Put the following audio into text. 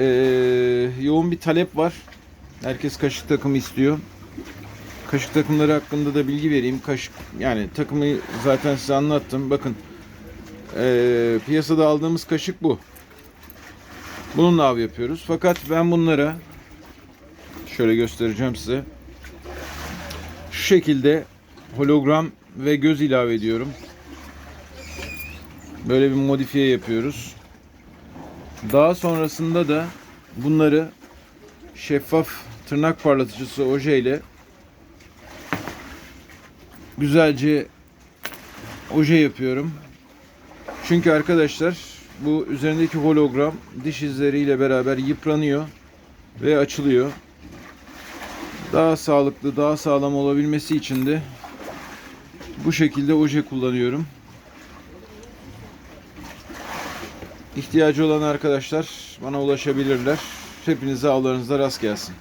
Ee, yoğun bir talep var. Herkes kaşık takımı istiyor. Kaşık takımları hakkında da bilgi vereyim. Kaşık yani takımı zaten size anlattım. Bakın ee, piyasada aldığımız kaşık bu. Bununla av yapıyoruz. Fakat ben bunlara şöyle göstereceğim size. Şu şekilde hologram ve göz ilave ediyorum. Böyle bir modifiye yapıyoruz. Daha sonrasında da bunları şeffaf tırnak parlatıcısı oje ile güzelce oje yapıyorum. Çünkü arkadaşlar bu üzerindeki hologram diş izleriyle beraber yıpranıyor ve açılıyor. Daha sağlıklı, daha sağlam olabilmesi için de bu şekilde oje kullanıyorum. İhtiyacı olan arkadaşlar bana ulaşabilirler. Hepinize avlarınızda rast gelsin.